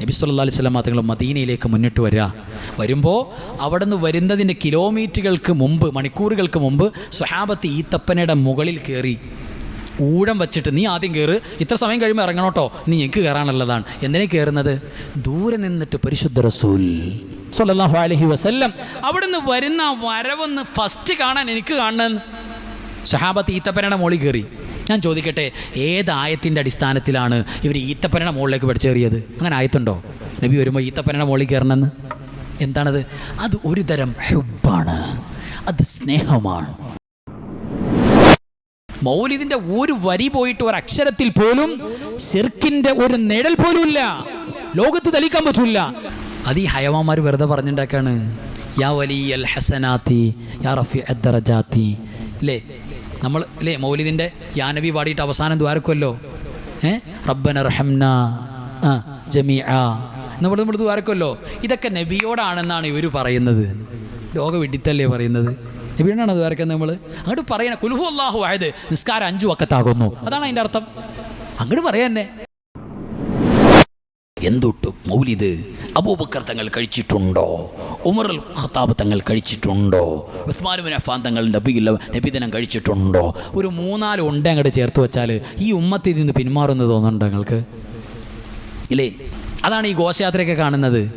നബി സല്ലല്ലാഹു അലൈഹി വസല്ലം തങ്ങൾ മദീനയിലേക്ക് മുന്നിട്ട് വരിക വരുമ്പോൾ അവിടെ നിന്ന് വരുന്നതിന്റെ കിലോമീറ്ററുകൾക്ക് മുമ്പ് മണിക്കൂറുകൾക്ക് മുമ്പ് സ്വഹാബത്ത് ഈത്തപ്പനയുടെ മുകളിൽ കയറി ഊഴം വച്ചിട്ട് നീ ആദ്യം കയറ് ഇത്ര സമയം കഴിയുമ്പോൾ ഇറങ്ങണോട്ടോ നീ എനിക്ക് കയറാനുള്ളതാണ്. എന്തിനെ കയറുന്നത് ദൂരെ നിന്നിട്ട് പരിശുദ്ധ റസൂൽ സല്ലല്ലാഹു അലൈഹി വസല്ലം അവിടെ നിന്ന് വരുന്ന വരവൊന്ന് ഫസ്റ്റ് കാണാൻ എനിക്ക് കാണണമെന്ന് സഹാബത്ത് ഈത്തപ്പനയുടെ മുകളിൽ കയറി ഞാൻ ചോദിക്കട്ടെ ഏത് ആയത്തിന്റെ അടിസ്ഥാനത്തിലാണ് ഇവർ ഈത്തപ്പനയുടെ മുകളിലേക്ക് പഠിച്ചേറിയത് അങ്ങനെ ആയത്തുണ്ടോ? നബി വരുമ്പോൾ ഈത്തപ്പനയുടെ മുകളിൽ കയറണമെന്ന്? എന്താണത്? അത് ഒരു തരം ഹുബാണ് അത് സ്നേഹമാണ്. മൗലിദിന്റെ ഒരു വരി പോയിട്ട് ഒരു അക്ഷരത്തിൽ പോലും സിർക്കിന്റെ ഒരു നിഴൽ പോലും ഇല്ല. ലോകത്ത് തെളിയിക്കാൻ പറ്റില്ല അത് ഈ ഹയവാന്മാർ വെറുതെ പറഞ്ഞിട്ടുണ്ടാക്കാണ് യാ വലിയൽ ഹസനാത്തി യാ റഫി അദ്ദറജാത്തി അല്ലേ നമ്മൾ അല്ലേ മൗലിദിന്റെ യാനബി പാടിയിട്ട് അവസാനം ദ്വാരക്കുമല്ലോ ഏ? റബ്ബന റഹംന ജമീ ആ നമ്മൾ നമ്മൾ ദ്വാരക്കുമല്ലോ ഇതൊക്കെ നബിയോടാണെന്നാണ് ഇവർ പറയുന്നത്. ലോക വിഡിത്തല്ലേ പറയുന്നത്. നബിയോടാണ് ദ്വാരക്കുന്നത് നമ്മൾ അങ്ങോട്ട് പറയണ കുലുഹു അള്ളാഹു ആയത് നിസ്കാരം അഞ്ചു വക്കത്താകുന്നു. അതാണ് അതിന്റെ അർത്ഥം. അങ്ങോട്ട് പറയാന്നെ എന്തൊട്ടു മൗലിദ് അബൂബക്കർ തങ്ങൾ കഴിച്ചിട്ടുണ്ടോ? ഉമർ അൽ ഖത്താബ് തങ്ങൾ കഴിച്ചിട്ടുണ്ടോ? ഉസ്മാനുബിൻ അഫാൻ തങ്ങൾ നബിയില്ല നബിദിനം കഴിച്ചിട്ടുണ്ടോ? ഒരു മൂന്നാൽ ഉണ്ട അങ്ങോട്ട് ചേർത്ത് വെച്ചാൽ ഈ ഉമ്മത്തിൽ നിന്ന് പിന്മാറുമെന്ന് തോന്നുന്നുണ്ടോ നിങ്ങൾക്ക്? ഇല്ലേ? അതാണ് ഈ ഘോഷയാത്രയൊക്കെ കാണുന്നത്.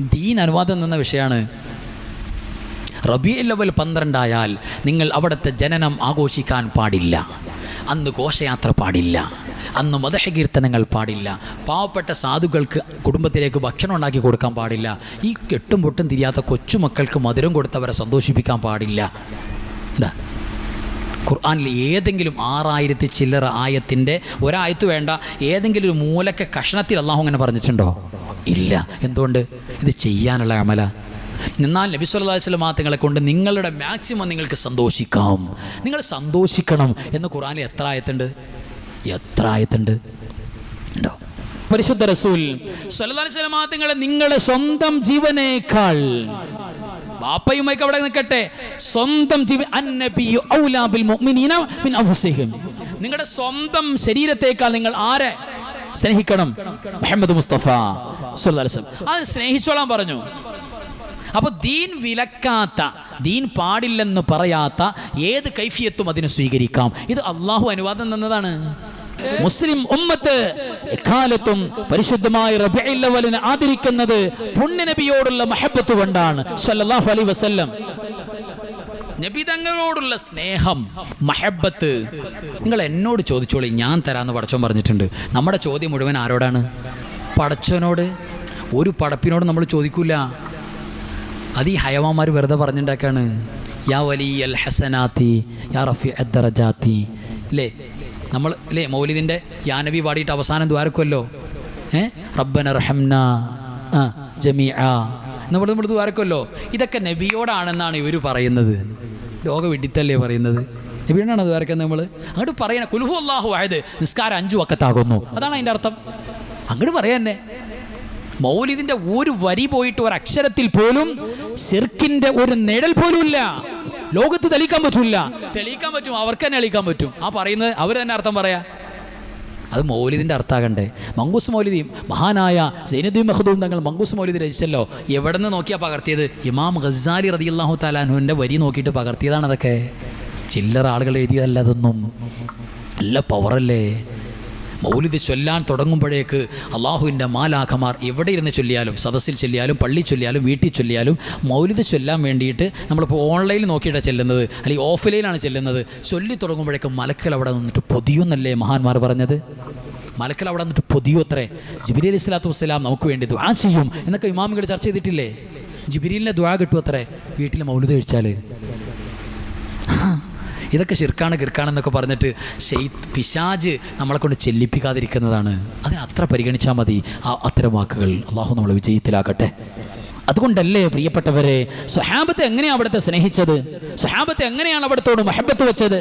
ദീൻ അനുവാദം എന്ന വിഷയമാണ് റബി ലെവൽ പന്ത്രണ്ടായാൽ നിങ്ങൾ അവിടുത്തെ ജനനം ആഘോഷിക്കാൻ പാടില്ല. അന്ന് ഘോഷയാത്ര പാടില്ല. അന്ന് മതഹകീർത്തനങ്ങൾ പാടില്ല. പാവപ്പെട്ട സാധുക്കൾക്ക് കുടുംബത്തിലേക്ക് ഭക്ഷണം ഉണ്ടാക്കി കൊടുക്കാൻ പാടില്ല. ഈ കെട്ടും പൊട്ടും തിരിയാത്ത കൊച്ചുമക്കൾക്ക് മധുരം കൊടുത്തവരെ സന്തോഷിപ്പിക്കാൻ പാടില്ല. എന്താ ഖുർആാനിൽ ഏതെങ്കിലും ആറായിരത്തി ചില്ലറ ആയത്തിന്റെ ഒരായത്ത് വേണ്ട ഏതെങ്കിലും ഒരു മൂലക്ക കഷണത്തിൽ അള്ളാഹു അങ്ങനെ പറഞ്ഞിട്ടുണ്ടോ? ഇല്ല. എന്തുകൊണ്ട്? ഇത് ചെയ്യാനുള്ള അമല. എന്നാൽ നബി സല്ലല്ലാഹു അലൈഹി വസല്ലം തങ്ങളെ കൊണ്ട് നിങ്ങളുടെ മാക്സിമം നിങ്ങൾക്ക് സന്തോഷിക്കാം. നിങ്ങൾ സന്തോഷിക്കണം എന്ന് ഖുർആനിൽ എത്ര ആയത്തുണ്ട്? എത്ര ആയത്തുണ്ട്? പരിശുദ്ധ റസൂൽ തങ്ങളെ നിങ്ങളുടെ സ്വന്തം ജീവനേക്കാൾ ബാപ്പയുമായി അവിടെ നിൽക്കട്ടെ. സ്വന്തം ജീവൻ നിങ്ങളുടെ സ്വന്തം ശരീരത്തേക്കാൾ നിങ്ങൾ ആരെ സ്നേഹിക്കണം? മുഹമ്മദ് മുസ്തഫ വസല്ലം. അത് സ്നേഹിച്ചോളാൻ പറഞ്ഞു. അപ്പോൾ ദീൻ വിലക്കാത്ത ദീൻ പാടില്ലെന്ന് പറയാത്ത ഏത് കൈഫിയത്തും അതിന് സ്വീകരിക്കാം? ഇത് അള്ളാഹു അനുവാദം തന്നതാണ്. മുസ്ലിം ഉമ്മത്ത് എക്കാലത്തും പരിശുദ്ധമായ റബീഉൽ അവലിനെ ആദരിക്കുന്നത് പുണ്യനബിയോടുള്ള മഹബത്ത് കൊണ്ടാണ്. സല്ലല്ലാഹു അലൈഹി വസല്ലം. നബി തങ്ങളോടുള്ള സ്നേഹം മഹബത്ത്. നിങ്ങൾ എന്നോട് ചോദിച്ചോളി ഞാൻ തരാമെന്ന് പടച്ചവൻ പറഞ്ഞിട്ടുണ്ട്. നമ്മുടെ ചോദ്യം മുഴുവൻ ആരോടാണ്? പടച്ചവനോട്. ഒരു പടപ്പിനോട് നമ്മൾ ചോദിക്കൂല. അത് ഈ ഹയവാന്മാർ വെറുതെ പറഞ്ഞിട്ടുണ്ടാക്കാണ് യാ വലിയൽ ഹസനാത്തി യാ റഫി അദ്ദറജാത്തി അല്ലേ നമ്മൾ അല്ലേ മൗലിദിന്റെ യാനബി പാടിയിട്ട് അവസാനം ദ്വാരക്കുമല്ലോ ഏ? റബ്ബന റഹംന ജമീ ആ എന്ന് പറഞ്ഞ് നമ്മൾ ദ്വാരക്കുമല്ലോ ഇതൊക്കെ നബിയോടാണെന്നാണ് ഇവർ പറയുന്നത്. ലോക വിഡിത്തല്ലേ പറയുന്നത്. നബിയോടാണ് ദ്വാരക്കുന്നത് നമ്മൾ അങ്ങോട്ട് പറയണ കുലുഹു അള്ളാഹു ആയത് നിസ്കാരം അഞ്ചു വക്കത്താകുന്നു. അതാണ് അതിന്റെ അർത്ഥം. അങ്ങോട്ട് പറയാന്നെ മൗലിദിന്റെ ഒരു വരി പോയിട്ട് ഒരു അക്ഷരത്തിൽ പോലും സിർക്കിന്റെ ഒരു നിഴൽ പോലും ഇല്ല ലോകത്ത് തെളിയിക്കാൻ പറ്റില്ല തെളിയിക്കാൻ പറ്റും അവർക്ക് തന്നെ തെളിയിക്കാൻ പറ്റും. ആ പറയുന്നത് അവർ തന്നെ അർത്ഥം പറയാ. അത് മൗലിദിന്റെ അർത്ഥാകണ്ടേ മങ്കൂസ് മൗലിദിയും മഹാനായ സൈനുദ്ദീൻ മഹദൂം തങ്ങൾ മങ്കൂസ് മൗലിദി രചിച്ചല്ലോ. എവിടെ നിന്ന് നോക്കിയാൽ പകർത്തിയത്? ഇമാം ഗസാലി റതി അള്ളാഹു താലാനുവിന്റെ വരി നോക്കിയിട്ട് പകർത്തിയതാണതൊക്കെ. ചില്ലറ ആളുകൾ എഴുതിയതല്ല അതൊന്നും. നല്ല പവറല്ലേ മൗലിദ് ചൊല്ലാൻ തുടങ്ങുമ്പോഴേക്ക് അള്ളാഹുവിന്റെ മാലാഖമാർ എവിടെ ഇരുന്ന് ചൊല്ലിയാലും സദസ്സിൽ ചൊല്ലിയാലും പള്ളി ചൊല്ലിയാലും വീട്ടിൽ ചൊല്ലിയാലും മൗലിദ് ചൊല്ലാൻ വേണ്ടിയിട്ട് നമ്മളിപ്പോൾ ഓൺലൈനിൽ നോക്കിയിട്ടാണ് ചെല്ലുന്നത് അല്ലെങ്കിൽ ഓഫ്ലൈനിലാണ് ചെല്ലുന്നത്. ചൊല്ലി തുടങ്ങുമ്പോഴേക്കും മലക്കൾ അവിടെ നിന്നിട്ട് പൊതിയുന്നല്ലേ മഹാന്മാർ പറഞ്ഞത്? മലക്കൽ അവിടെ നിന്നിട്ട് പൊതിയോ അത്രേ. ജിബിരി അലി സ്വലാത്തു വസ്സലാം നമുക്ക് വേണ്ടി ദ്വാ ചെയ്യും എന്നൊക്കെ ഇമാമികൾ ചർച്ച ചെയ്തിട്ടില്ലേ? ജിബിരിലിന്റെ ദ്വാ കിട്ടുമത്രേ വീട്ടിൽ മൗലിദ് കഴിച്ചാൽ ഇതൊക്കെ ശിർക്കാണ് കിർക്കാണെന്നൊക്കെ പറഞ്ഞിട്ട് ഷെയ് പിശാജ് നമ്മളെ കൊണ്ട് ചെല്ലിപ്പിക്കാതിരിക്കുന്നതാണ്. അതിന് അത്ര പരിഗണിച്ചാൽ മതി ആ അത്തരം വാക്കുകൾ. അള്ളാഹു നമ്മളെ വിജയത്തിലാക്കട്ടെ അതുകൊണ്ടല്ലേ പ്രിയപ്പെട്ടവരെ സ്വഹാബത്തെ എങ്ങനെയാണ് അവിടുത്തെ സ്നേഹിച്ചത്? സ്വഹാബത്തെ എങ്ങനെയാണ് അവിടുത്തോട് മഹബത്ത് വെച്ചത്?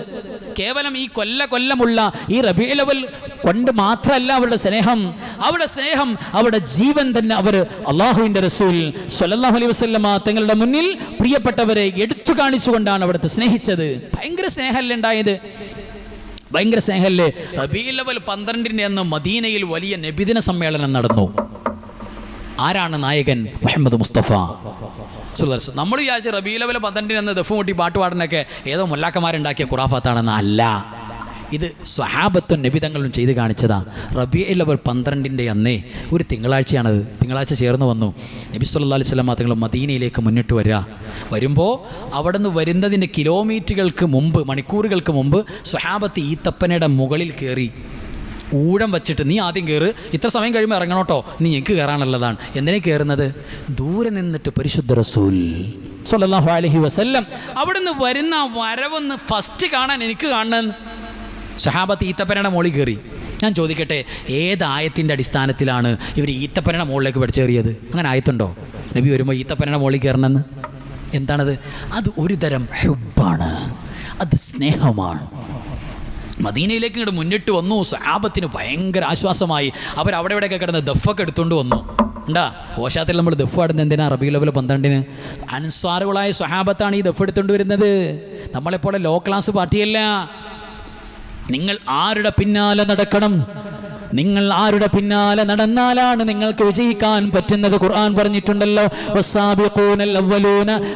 കേവലം ഈ കൊല്ല കൊല്ലമുള്ള ഈ റബിയിലവൽ കൊണ്ട് മാത്രമല്ല അവരുടെ സ്നേഹം. അവരുടെ സ്നേഹം അവരുടെ ജീവൻ തന്നെ അവർ അള്ളാഹുവിന്റെ റസൂൽ സ്വല്ലല്ലാഹു അലൈഹി വസ്ല്ല തങ്ങളുടെ മുന്നിൽ പ്രിയപ്പെട്ടവരെ എടുത്തു കാണിച്ചുകൊണ്ടാണ് അവിടുത്തെ സ്നേഹിച്ചത്. ഭയങ്കര സ്നേഹമല്ലേ ഉണ്ടായത്? ഭയങ്കര സ്നേഹമല്ലേ? റബീലവൽ പന്ത്രണ്ടിന്റെ അന്ന് മദീനയിൽ വലിയ നബിദിന സമ്മേളനം നടന്നു. ആരാണ് നായകൻ? മുഹമ്മദ് മുസ്തഫ. സുലർസ് നമ്മൾ വിചാരിച്ച റബീ ലെവൽ പന്ത്രണ്ടിന് എന്ന് ദഫ് പാട്ട് പാടുന്നൊക്കെ ഏതോ മുല്ലാക്കന്മാരുണ്ടാക്കിയ ഖുറാഫാത്താണെന്ന് അല്ല. ഇത് സ്വഹാബത്തും നബിതങ്ങളും ചെയ്ത് കാണിച്ചതാ. റബി ലെവൽ പന്ത്രണ്ടിന്റെ അന്നേ ഒരു തിങ്കളാഴ്ചയാണത്. തിങ്കളാഴ്ച ചേർന്ന് വന്നു. നബി സല്ലാ അലൈഹി സ്വലാം തങ്ങൾ മദീനയിലേക്ക് മുന്നിട്ട് വരിക വരുമ്പോൾ അവിടെ നിന്ന് വരുന്നതിന്റെ കിലോമീറ്ററുകൾക്ക് മുമ്പ് മണിക്കൂറുകൾക്ക് മുമ്പ് സ്വഹാബത്ത് ഈത്തപ്പനയുടെ മുകളിൽ കയറി ഊഴം വച്ചിട്ട് നീ ആദ്യം കയറ് ഇത്ര സമയം കഴിയുമ്പോൾ ഇറങ്ങണോട്ടോ നീ എനിക്ക് കയറാനുള്ളതാണ് എന്തിനാ കയറുന്നത് ദൂരെ നിന്നിട്ട് പരിശുദ്ധ റസൂൽ സല്ലല്ലാഹു അലൈഹി വസല്ലം അവിടുന്ന് വരുന്ന വരവൊന്ന് ഫസ്റ്റ് കാണാൻ എനിക്ക് കാണണമെന്ന് ഷഹാബത്ത് ഈത്തപ്പനയുടെ മോളിൽ കയറി ഞാൻ ചോദിക്കട്ടെ ഏത് ആയത്തിന്റെ അടിസ്ഥാനത്തിലാണ് ഇവർ ഈത്തപ്പനയുടെ മുകളിലേക്ക് പഠിച്ചേറിയത്? അങ്ങനെ ആയത്തുണ്ടോ? നബി വരുമ്പോൾ ഈത്തപ്പനയുടെ മുകളിൽ കയറണമെന്ന് എന്താണത്? അത് ഒരു തരം ഹെബാണ് അത് സ്നേഹമാണ്. മദീനയിലേക്ക് ഇങ്ങോട്ട് മുന്നിട്ട് വന്നു. സഹാബത്തിന് ഭയങ്കര ആശ്വാസമായി. അവർ അവിടെ ഇവിടെയൊക്കെ കിടന്ന് ദഫൊക്കെ എടുത്തുകൊണ്ട് വന്നു. ഉണ്ടാ പോശാത്തിൽ നമ്മൾ ദഫ് ആടുന്നത് എന്തിനാ? റബി ലെവൽ പന്ത്രണ്ടിന്. അൻസ്വാറുകളായ സ്വഹാബത്താണ് ഈ ദഫ് എടുത്തുകൊണ്ട് വരുന്നത്. നമ്മളെപ്പോലെ ലോ ക്ലാസ് പാർട്ടിയല്ല. നിങ്ങൾ ആരുടെ പിന്നാലെ നടക്കണം? നിങ്ങൾ ആരുടെ പിന്നാലെ നടന്നാലാണ് നിങ്ങൾക്ക് വിജയിക്കാൻ പറ്റുന്നത്? ഖുർആൻ പറഞ്ഞിട്ടുണ്ടല്ലോ വസാബിഖൂനൽ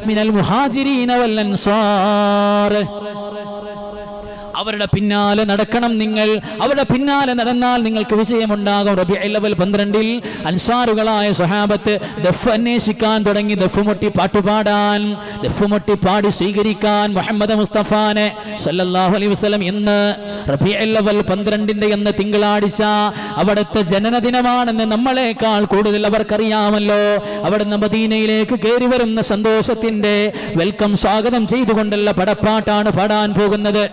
മിനൽ മുഹാജിരീന വൽ അൻസാർ അവരുടെ പിന്നാലെ നടക്കണം നിങ്ങൾ. അവരുടെ പിന്നാലെ നടന്നാൽ നിങ്ങൾക്ക് വിജയമുണ്ടാകും. റബി ലെവൽ പന്ത്രണ്ടിൽ അൻസാറുകളായ സ്വഹാബത്ത് ദഫ് അന്വേഷിക്കാൻ തുടങ്ങി. ദഫ് മുട്ടി പാട്ടുപാടാൻ ദഫ് മുട്ടി പാടി സ്വീകരിക്കാൻ മുഹമ്മദ് മുസ്തഫാനെ സല്ലല്ലാഹു അലൈഹി വസല്ലം എന്ന് റബി ലെവൽ പന്ത്രണ്ടിന്റെ എന്ന് തിങ്കളാഴ്ച അവിടുത്തെ ജനനദിനമാണെന്ന് നമ്മളെക്കാൾ കൂടുതൽ അവർക്കറിയാമല്ലോ. അവിടുന്ന് മദീനയിലേക്ക് കയറി വരുന്ന സന്തോഷത്തിന്റെ വെൽക്കം സ്വാഗതം ചെയ്തുകൊണ്ടുള്ള പടപ്പാട്ടാണ് പാടാൻ പോകുന്നത്.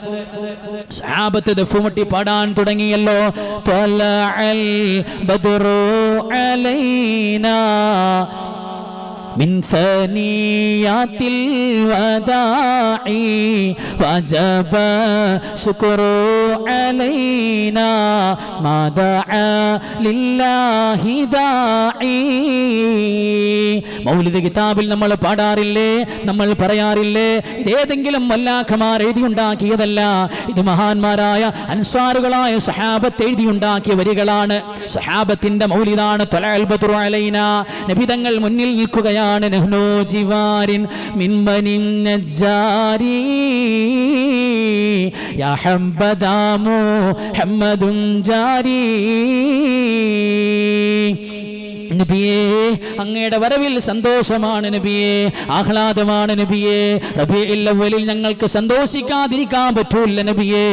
സഹാബത്ത് ദഫുമുട്ടി പാടാൻ തുടങ്ങിയല്ലോ. ബദറു അലൈനാ. من ثنيات الوداع وجب شكر علينا ما دعا لله داعي മൗലിക കിതാബിൽ നമ്മൾ പാടാറില്ലേ നമ്മൾ പറയാറില്ലേ ഇതേതെങ്കിലും മല്ലാഖമാർ എഴുതിയുണ്ടാക്കിയതല്ല ഇത് മഹാന്മാരായ അൻസാറുകളായ സഹാബത്ത് എഴുതിയുണ്ടാക്കിയ വരികളാണ് സഹാബത്തിന്റെ മൗലിതാണ് ത്വലഅൽ ബദ്റു അലൈന നബിതങ്ങൾ മുന്നിൽ നിൽക്കുകയാണ് നഹ്നു ജിവാരിൻ മിൻബനിൻ നജ്ജാരി. യാ ഹംബദാമു ഹമ്മദും ജാരി. നബിയേ അങ്ങയുടെ വരവിൽ സന്തോഷമാണ് നബിയേ ആഹ്ലാദമാണ് നബിയേ. റബിയിൽ ഞങ്ങൾക്ക് സന്തോഷിക്കാതിരിക്കാൻ പറ്റൂല്ല നബിയേ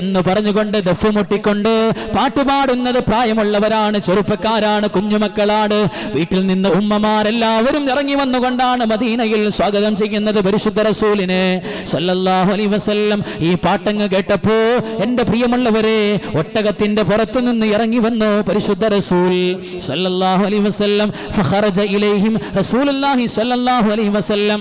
എന്ന് പറഞ്ഞുകൊണ്ട് ദഫ് മുട്ടിക്കൊണ്ട് പാട്ടുപാടുന്നത് പ്രായമുള്ളവരാണ് ചെറുപ്പക്കാരാണ് കുഞ്ഞുമക്കളാണ്. വീട്ടിൽ നിന്ന് ഉമ്മമാരെല്ലാവരും ഇറങ്ങി വന്നുകൊണ്ടാണ് മദീനയിൽ സ്വാഗതം ചെയ്യുന്നത് പരിശുദ്ധ റസൂലിനെ. സല്ലല്ലാഹു വസല്ലം ഈ പാട്ടങ്ങ് കേട്ടപ്പോ എന്റെ പ്രിയമുള്ളവരെ ഒട്ടകത്തിന്റെ പുറത്തു നിന്ന് ഇറങ്ങി വന്നു പരിശുദ്ധ റസൂൽ. സല്ലല്ലാഹു അലൈഹി വസല്ലം ഫഖറജ ഇലൈഹിം റസൂലുള്ളാഹി സ്വല്ലല്ലാഹു അലൈഹി വസല്ലം.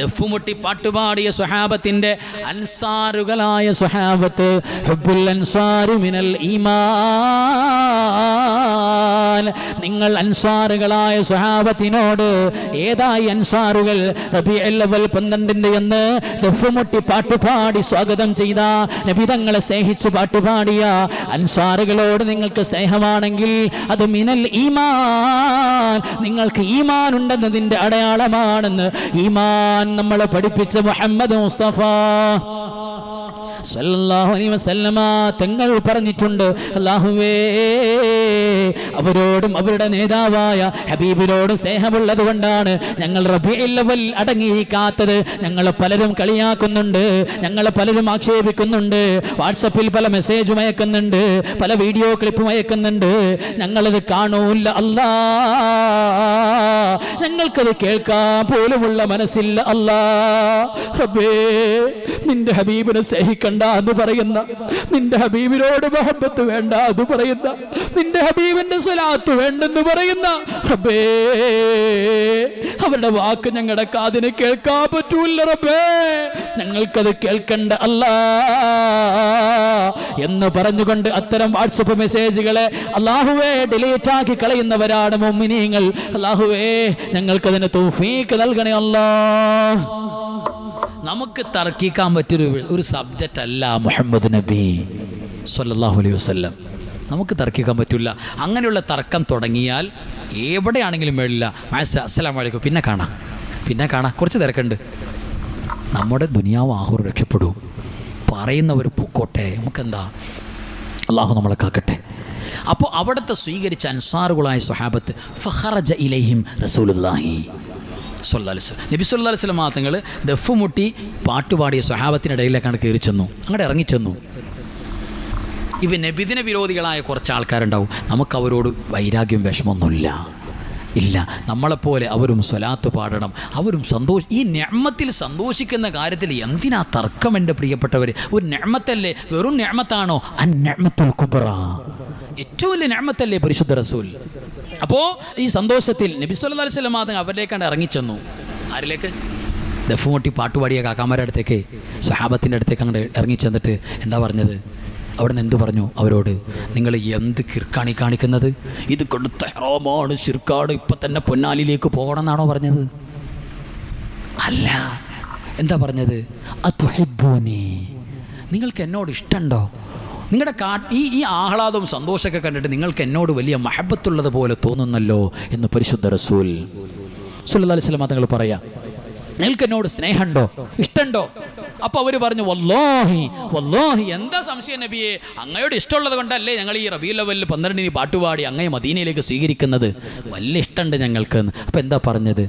ദഫുമുട്ടി പാട്ടുപാടിയ സ്വഹാബത്തിന്റെ അൻസാറുകളായ സ്വഹാബത്ത് ഹുബ്ബുൽ അൻസാരു മിനൽ ഈമാൻ. നിങ്ങൾ അൻസാറുകളായ സ്വഹാബത്തിനോട് ഏതായി അൻസാറുകൾ? റബീഉൽ അവൽ പന്ത്രണ്ടിന്റെ എന്ന് ദഫുമുട്ടി പാട്ടുപാടി സ്വാഗതം ചെയ്ത നബിതങ്ങളെ സ്നേഹിച്ച് പാട്ടുപാടിയ അൻസാറുകളോട് നിങ്ങൾക്ക് സ്നേഹമാണെങ്കിൽ അത് മിനൽ ഈമാൻ. നിങ്ങൾക്ക് ഈമാൻ ഉണ്ടെന്നതിന്റെ അടയാളമാണെന്ന് ഈമാൻ നമ്മളെ പഠിപ്പിച്ച മുഹമ്മദ് മുസ്തഫ. സല്ലല്ലാഹു അലൈഹി വസല്ലമ തങ്ങൾ പറഞ്ഞിട്ടുണ്ട് അല്ലാഹുവേ അവരോടും അവരുടെ നേതാവായ ഹബീബിനോട് സ്നേഹമുള്ളത് കൊണ്ടാണ് ഞങ്ങൾ റബീഉൽ അവൽ അടങ്ങിയിരിക്കാത്തത്. ഞങ്ങൾ പലരും കളിയാക്കുന്നുണ്ട്. ഞങ്ങൾ പലരും ആക്ഷേപിക്കുന്നുണ്ട്. വാട്സപ്പിൽ പല മെസ്സേജും അയക്കുന്നുണ്ട്. പല വീഡിയോ ക്ലിപ്പും അയക്കുന്നുണ്ട്. ഞങ്ങളത് കാണൂല്ല അല്ലാ. ഞങ്ങൾക്കത് കേൾക്കാൻ പോലുമുള്ള മനസ്സില്ല അല്ലാ. റബ്ബേ നിന്റെ ഹബീബിനെ സ്നേഹിക്കണ്ട എന്ന് പറയുന്ന നിന്റെ ഹബീബിനോട് മഹബത്ത് വേണ്ട എന്ന് പറയുന്ന നിന്റെ ഹബീബിന്റെ സ്വലാത്ത് വേണ്ടെന്ന് പറയുന്ന റബ്ബേ അവരുടെ വാക്ക് ഞങ്ങളുടെ കാതിന് കേൾക്കാൻ പറ്റൂല റബ്ബേ. ഞങ്ങൾക്കത് കേൾക്കണ്ട അല്ല എന്ന് പറഞ്ഞുകൊണ്ട് അത്തരം വാട്സപ്പ് മെസ്സേജുകളെ അള്ളാഹുവേ ഡിലീറ്റ് ആക്കി കളയുന്നവരാണ് മൊമ്മിനിയങ്ങൾ അള്ളാഹുവേ ഞങ്ങൾക്കതിന് തോഫീക്ക് നൽകണേ അല്ലാ. നമുക്ക് തർക്കിക്കാൻ പറ്റൊരു ഒരു സബ്ജക്റ്റ് അല്ല മുഹമ്മദ് നബി സല്ലാഹു അലൈഹി വസല്ലം. നമുക്ക് തർക്കിക്കാൻ പറ്റില്ല. അങ്ങനെയുള്ള തർക്കം തുടങ്ങിയാൽ എവിടെയാണെങ്കിലും വേണ്ടില്ല മാസ അസ്സലാം വലൈക്കും പിന്നെ കാണാം. പിന്നെ കാണാം. കുറച്ച് തിരക്കുണ്ട്. നമ്മുടെ ദുനിയാവ് ആഹുർ രക്ഷപ്പെടൂ. പറയുന്നവർ പൂക്കോട്ടെ. നമുക്കെന്താ? അള്ളാഹു നമ്മളെ കാക്കട്ടെ. അപ്പോൾ അവിടുത്തെ സ്വീകരിച്ച അൻസാറുകളായ സ്വഹാബത്ത് ഫഹറജ ഇലഹിം റസൂലുല്ലാഹി സൊല്ലാസ് നബി സല്ലാ വസ്ലം മാത്തങ്ങൾ ദഫ് മുട്ടി പാട്ടുപാടിയ സ്വഹാബത്തിനിടയിലേക്കാണ് കയറി ചെന്നു. അങ്ങോട്ട് ഇറങ്ങിച്ചെന്നു ഇവ നബിദിന വിരോധികളായ കുറച്ച് ആൾക്കാരുണ്ടാവും നമുക്ക് അവരോട് വൈരാഗ്യം വിഷമമൊന്നുമില്ല. ഇല്ല നമ്മളെപ്പോലെ അവരും സ്വലാത്ത് പാടണം. അവരും സന്തോഷ ഈ ഞമ്മത്തിൽ സന്തോഷിക്കുന്ന കാര്യത്തിൽ എന്തിനാ തർക്കം എന്റെ പ്രിയപ്പെട്ടവർ ഒരു ഞമ്മത്തല്ലേ വെറും ഞമ്മത്താണോ അന്നമ്മത്തുൽ കുബറ. ഏറ്റവും വലിയ ഞമ്മത്തല്ലേ പരിശുദ്ധ റസൂൽ? അപ്പോൾ ഈ സന്തോഷത്തിൽ നബി അലൈഹി വസല്ലം മാതങ്ങൾ അവരിലേക്കാണ് ഇറങ്ങിച്ചെന്നു. ആരിലേക്ക്? ദഫുമൊട്ടി പാട്ടുപാടിയ കാക്കാമാരുടെ അടുത്തേക്ക് സഹാബത്തിന്റെ അടുത്തേക്ക് അങ്ങോട്ട് ഇറങ്ങിച്ചെന്നിട്ട് എന്താ പറഞ്ഞത്? അവിടെ നിന്ന് എന്തു പറഞ്ഞു? അവരോട് നിങ്ങൾ എന്ത് കിർക്കാണി കാണിക്കുന്നത്? ഇത് കൊടുത്ത ഹെറോമാണ് ശിർക്കാട് ഇപ്പം തന്നെ പൊന്നാലിലേക്ക് പോകണം എന്നാണോ പറഞ്ഞത്? അല്ല എന്താ പറഞ്ഞത്? നിങ്ങൾക്ക് എന്നോട് ഇഷ്ടമുണ്ടോ? നിങ്ങളുടെ കാ ഈ ഈ ആഹ്ലാദവും സന്തോഷമൊക്കെ കണ്ടിട്ട് നിങ്ങൾക്ക് എന്നോട് വലിയ മഹബത്തുള്ളത് പോലെ തോന്നുന്നല്ലോ എന്ന് പരിശുദ്ധ റസൂൽ സുല്ലാ അലൈഹി സ്വലം തങ്ങൾ പറയാം. നിങ്ങൾക്ക് എന്നോട് സ്നേഹമുണ്ടോ? ഇഷ്ടമുണ്ടോ? അപ്പോൾ അവർ പറഞ്ഞു വല്ലോഹി വല്ലോഹി എന്താ സംശയം നബിയെ? അങ്ങയോട് ഇഷ്ടമുള്ളത് കൊണ്ടല്ലേ ഞങ്ങൾ ഈ റബീ ലെവലിൽ പന്ത്രണ്ടിന് പാട്ടുപാടി അങ്ങയെ മദീനയിലേക്ക് സ്വീകരിക്കുന്നത്? വല്ല ഇഷ്ടമുണ്ട് ഞങ്ങൾക്ക് അപ്പോൾ എന്താ പറഞ്ഞത്?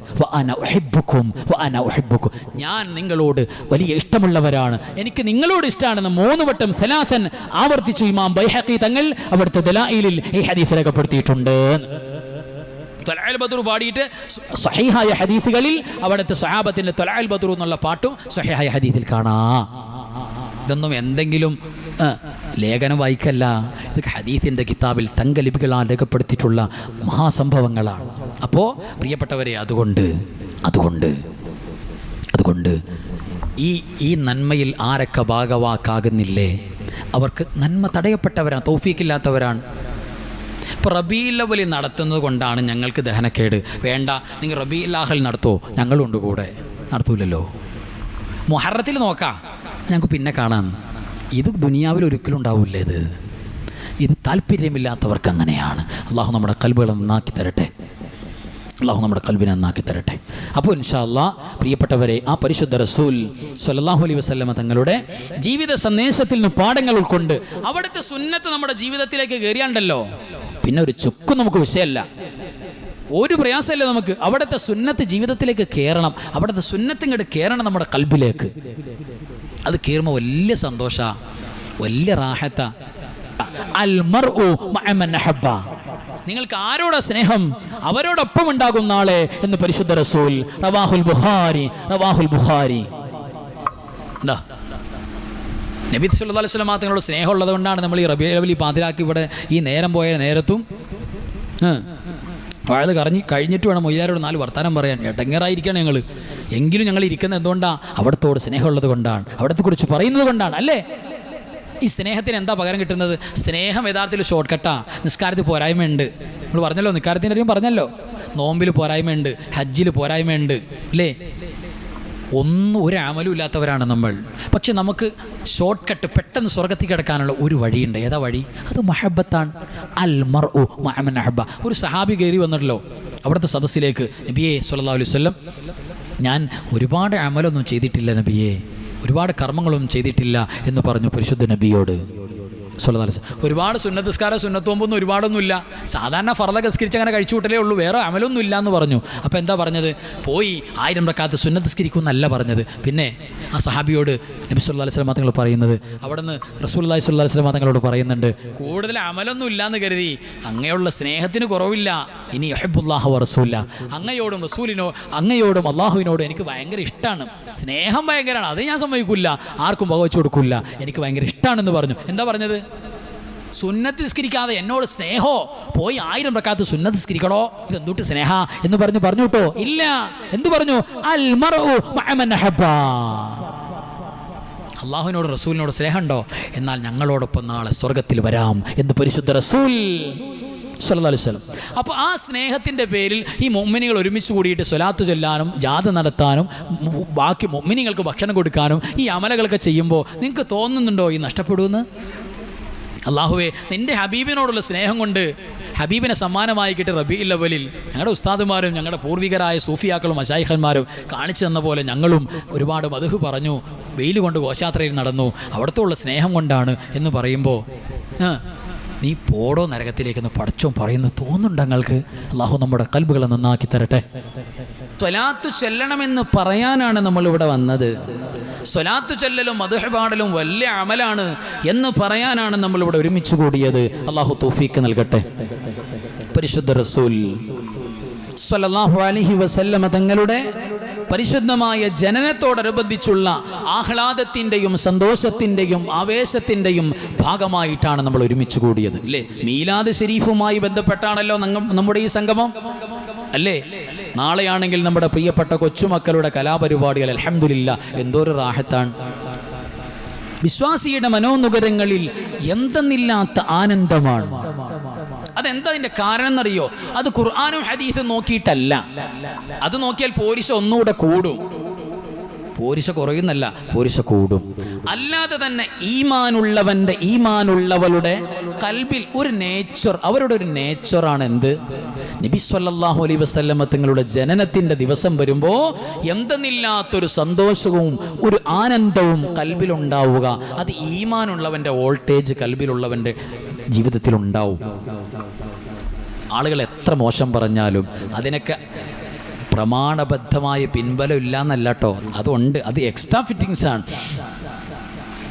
ഞാൻ നിങ്ങളോട് വലിയ ഇഷ്ടമുള്ളവരാണ്. എനിക്ക് നിങ്ങളോട് ഇഷ്ടമാണെന്ന് മൂന്ന് വട്ടം സലാസൻ ആവർത്തിച്ചു ഇമാം ബൈഹഖി തങ്ങൾ അവിടുത്തെ ദലായിലിൽ ഈ ഹദീസ് രേഖപ്പെടുത്തിയിട്ടുണ്ട് തൊലാൽ ബദർ പാടിയിട്ട് സഹിഹായ ഹദീസുകളിൽ അവിടുത്തെ സഹാബത്തിന്റെ തൊലാൽ ബദർ എന്നുള്ള പാട്ടും സഹിഹായ ഹദീസിൽ കാണാം. ഇതൊന്നും എന്തെങ്കിലും ലേഖനം വായിക്കല്ല. ഇത് ഹദീത്തിന്റെ കിതാബിൽ തങ്കലിപികളാൽ രേഖപ്പെടുത്തിയിട്ടുള്ള മഹാസംഭവങ്ങളാണ്. അപ്പോൾ പ്രിയപ്പെട്ടവരെ അതുകൊണ്ട് അതുകൊണ്ട് അതുകൊണ്ട് ഈ ഈ നന്മയിൽ ആരൊക്കെ ഭാഗവാക്കാകുന്നില്ലേ? അവർക്ക് നന്മ തടയപ്പെട്ടവരാണ് തൗഫീക്കില്ലാത്തവരാണ് ഇപ്പോൾ റബീലവലി നടത്തുന്നത് കൊണ്ടാണ് ഞങ്ങൾക്ക് ദഹനക്കേട്. വേണ്ട നിങ്ങൾ റബീലാഹൽ നടത്തുമോ ഞങ്ങളുണ്ട് കൂടെ. നടത്തൂലല്ലോ. മുഹറത്തിൽ നോക്കാം. ഞങ്ങൾക്ക് പിന്നെ കാണാം. ഇത് ദുനിയാവിൽ ഒരിക്കലും ഉണ്ടാവില്ല ഇത്. ഇത് താല്പര്യമില്ലാത്തവർക്ക് അങ്ങനെയാണ്. അള്ളാഹു നമ്മുടെ കൽബുകൾ നന്നാക്കി തരട്ടെ. അള്ളാഹു നമ്മുടെ കൽവിനെ നന്നാക്കി തരട്ടെ. അപ്പോൾ ഇൻഷാല്ലാ പ്രിയപ്പെട്ടവരെ ആ പരിശുദ്ധ റസൂൽ സല്ലാഹു അലൈ വസ്ലമ തങ്ങളുടെ ജീവിത സന്ദേശത്തിൽ നിന്ന് പാഠങ്ങൾ ഉൾക്കൊണ്ട് അവിടുത്തെ സുന്നത്ത് നമ്മുടെ ജീവിതത്തിലേക്ക് കയറിയാണ്ടല്ലോ. പിന്നെ ഒരു ചുക്കും നമുക്ക് വിഷയമല്ല. ഒരു പ്രയാസമല്ല നമുക്ക്. അവിടുത്തെ സുന്നത്ത് ജീവിതത്തിലേക്ക് കയറണം അവിടുത്തെ സുന്നത്ത് ഇങ്ങോട്ട് കയറണം നമ്മുടെ കൽബിലേക്ക്. അത് കയറുമ്പോൾ വലിയ സന്തോഷ. വലിയ റാഹത്ത. നിങ്ങൾക്ക് ആരോടാ സ്നേഹം? അവരോടൊപ്പം ഉണ്ടാകും നാളെ എന്ന് പരിശുദ്ധ റസൂൽ. റവാഹുൽ ബുഹാരി റവാഹുൽ ബുഹാരി എന്താ? നബി സല്ലല്ലാഹു അലൈഹി വസല്ലം തങ്ങളോട് സ്നേഹമുള്ളത് കൊണ്ടാണ് നമ്മൾ ഈ റബി ലവലി പാതിരാക്കി ഇവിടെ ഈ നേരം പോയ നേരത്തും വയത് കറഞ്ഞ് കഴിഞ്ഞിട്ട് വേണം മൊയ്യാരോട് നാല് വർത്താനം പറയാൻ. എടങ്ങേറായിരിക്കണം ഞങ്ങൾ എങ്കിലും ഞങ്ങൾ ഇരിക്കുന്നത് എന്തുകൊണ്ടാണ് അവിടത്തോട് സ്നേഹമുള്ളത് കൊണ്ടാണ്. അവിടത്തെ കുറിച്ച് പറയുന്നത് കൊണ്ടാണ്. അല്ലേ? ഈ സ്നേഹത്തിന് എന്താ പകരം കിട്ടുന്നത്? സ്നേഹം യഥാർത്ഥത്തിൽ ഷോർട്ട് കട്ടാ നിസ്കാരത്തിൽ പോരായ്മയുണ്ട്. നമ്മൾ പറഞ്ഞല്ലോ നിസ്കാരത്തിന്റെ അറിയും പറഞ്ഞല്ലോ. നോമ്പിൽ പോരായ്മയുണ്ട് ഹജ്ജിൽ പോരായ്മയുണ്ട്. അല്ലേ? ഒന്നും ഒരു ആമലും ഇല്ലാത്തവരാണ് നമ്മൾ. പക്ഷെ നമുക്ക് ഷോർട്ട് കട്ട് പെട്ടെന്ന് സ്വർഗത്തിൽ കിടക്കാനുള്ള ഒരു വഴിയുണ്ട്. ഏതാ വഴി? അത് മഹബത്താണ്. അൽ മർ ഉ മഹമൻ അഹബ. ഒരു സഹാബി കയറി വന്നിട്ടല്ലോ അവിടുത്തെ സദസ്സിലേക്ക്. നബിയെ സല്ലല്ലാഹു അലൈഹി സ്വല്ലം ഞാൻ ഒരുപാട് അമലൊന്നും ചെയ്തിട്ടില്ല നബിയെ. ഒരുപാട് കർമ്മങ്ങളൊന്നും ചെയ്തിട്ടില്ല എന്ന് പറഞ്ഞു പരിശുദ്ധ നബിയോട്. വസല്ലം. ഒരുപാട് സുന്നത്തസ്കാര സുന്നത്തോമ്പൊന്നും ഒരുപാടൊന്നുമില്ല. സാധാരണ ഫറദ കസ്കരിച്ച് അങ്ങനെ കഴിച്ചു കൂട്ടലേ ഉള്ളൂ. വേറെ അമലൊന്നും ഇല്ല എന്ന് പറഞ്ഞു. അപ്പോൾ എന്താ പറഞ്ഞത്? പോയി ആയിരം റക്കാത്ത് സുന്നത്തസ്കരിക്കുമെന്നല്ല പറഞ്ഞത്. പിന്നെ ആ സഹാബിയോട് നബി സുല്ലാ അലൈഹി വസല്ലം തങ്ങൾ പറയുന്നത് അവിടെ നിന്ന് റസൂലുള്ളാഹി സ്വല്ലല്ലാഹു അലൈഹി വസല്ലം തങ്ങളോട് പറയുന്നുണ്ട് കൂടുതൽ അമലൊന്നും ഇല്ലാന്ന് കരുതി. അങ്ങയുള്ള സ്നേഹത്തിന് കുറവില്ല. ഇനി യഹബുല്ലാഹു റസൂല്ല റസൂല. അങ്ങയോടും റസൂലിനോ അങ്ങയോടും അള്ളാഹുവിനോടും എനിക്ക് ഭയങ്കര ഇഷ്ടമാണ് സ്നേഹം ഭയങ്കരമാണ് അത് ഞാൻ സമ്മതിക്കില്ല ആർക്കും വകവെച്ചു കൊടുക്കില്ല എനിക്ക് ഭയങ്കര ഇഷ്ടമാണെന്ന് പറഞ്ഞു. എന്താ പറഞ്ഞത്? സുന്നത്ത് നിസ്കരിക്കാതെ എന്നോട് സ്നേഹോ? പോയി ആയിരം പ്രക്കാത്ത് സുന്നത്ത് നിസ്കരിക്കണോ ഇത് എന്തുട്ട് സ്നേഹ? എന്ന് പറഞ്ഞു പറഞ്ഞു കേട്ടോ ഇല്ല. എന്തു പറഞ്ഞു. അള്ളാഹുവിനോട് റസൂലിനോട് സ്നേഹമുണ്ടോ എന്നാൽ ഞങ്ങളോടൊപ്പം നാളെ സ്വർഗത്തിൽ വരാം എന്ന് പരിശുദ്ധ റസൂൽ വസല്ലം. അപ്പോൾ ആ സ്നേഹത്തിന്റെ പേരിൽ ഈ മൊമ്മിനികൾ ഒരുമിച്ച് കൂടിയിട്ട് സ്വലാത്ത് ചൊല്ലാനും ജാഥ നടത്താനും ബാക്കി മൊമ്മിനികൾക്ക് ഭക്ഷണം കൊടുക്കാനും ഈ അമലകളൊക്കെ ചെയ്യുമ്പോൾ നിങ്ങൾക്ക് തോന്നുന്നുണ്ടോ ഈ നഷ്ടപ്പെടുമെന്ന്? അള്ളാഹുവെ നിന്റെ ഹബീബിനോടുള്ള സ്നേഹം കൊണ്ട് ഹബീബിനെ സമ്മാനമായി കിട്ടി റബി ലവലിൽ ഞങ്ങളുടെ ഉസ്താദുമാരും ഞങ്ങളുടെ പൂർവികരായ സൂഫിയാക്കളും അശായിഖന്മാരും കാണിച്ചു തന്ന പോലെ ഞങ്ങളും ഒരുപാട് മധുഹ് പറഞ്ഞു വെയിൽ കൊണ്ട് ഘോഷയാത്രയിൽ നടന്നു അവിടുത്തുള്ള സ്നേഹം കൊണ്ടാണ് എന്ന് പറയുമ്പോൾ നീ പോടോ നരകത്തിലേക്കെന്ന് പഠിച്ചോ പറയുന്നു തോന്നുന്നുണ്ട് ഞങ്ങൾക്ക് അള്ളാഹു നമ്മുടെ കൽബുകളെ നന്നാക്കി തരട്ടെ. ത്വലാത്തു ചെല്ലണമെന്ന് പറയാനാണ് നമ്മളിവിടെ വന്നത്. സ്വലാത്തു ചെല്ലലും മധുഹപാടലും വലിയ അമലാണ് എന്ന് പറയാനാണ് നമ്മളിവിടെ ഒരുമിച്ച് കൂടിയത്. അള്ളാഹു തൗഫീക്ക് നൽകട്ടെ. പരിശുദ്ധ റസൂൽ സ്വല്ലല്ലാഹു അലൈഹി വസല്ലമ തങ്ങളുടെ പരിശുദ്ധമായ ജനനത്തോടനുബന്ധിച്ചുള്ള ആഹ്ലാദത്തിന്റെയും സന്തോഷത്തിന്റെയും ആവേശത്തിന്റെയും ഭാഗമായിട്ടാണ് നമ്മൾ ഒരുമിച്ച് കൂടിയത്. അല്ലേ? മീലാദ് ഷെരീഫുമായി ബന്ധപ്പെട്ടാണല്ലോ നമ്മുടെ ഈ സംഗമം. അല്ലേ? നാളെയാണെങ്കിൽ നമ്മുടെ പ്രിയപ്പെട്ട കൊച്ചുമക്കളുടെ കലാപരിപാടികൾ അലഹമില്ല എന്തോരു റാഹത്താണ്. വിശ്വാസിയുടെ മനോനുകരങ്ങളിൽ എന്തെന്നില്ലാത്ത ആനന്ദമാണ്. അതെന്താ അതിന്റെ കാരണം എന്നറിയോ അത് ഖുർആാനും ഹദീസും നോക്കിയിട്ടല്ല. അത് നോക്കിയാൽ പോരിശ ഒന്നുകൂടെ കൂടും. പോരിശ കുറയുന്നല്ല പോരിശ കൂടും. അല്ലാതെ തന്നെ ഈമാനുള്ളവന്റെ ഈമാനുള്ളവളുടെ കൽബിൽ ഒരു നേച്ചർ അവരുടെ ഒരു നേച്ചറാണ് എന്ത് നബി അലൈ അലൈഹി വസല്ലമ തങ്ങളുടെ ജനനത്തിന്റെ ദിവസം വരുമ്പോൾ എന്തെന്നില്ലാത്തൊരു സന്തോഷവും ഒരു ആനന്ദവും കൽബിലുണ്ടാവുക. അത് ഈമാനുള്ളവന്റെ വോൾട്ടേജ് കൽബിലുള്ളവന്റെ ജീവിതത്തിൽ ഉണ്ടാവും ആളുകൾ എത്ര മോശം പറഞ്ഞാലും അതിനൊക്കെ പ്രമാണബദ്ധമായ പിൻബലം ഇല്ല എന്നല്ല കേട്ടോ അതുണ്ട്. അത് എക്സ്ട്രാ ഫിറ്റിങ്സ് ആണ്.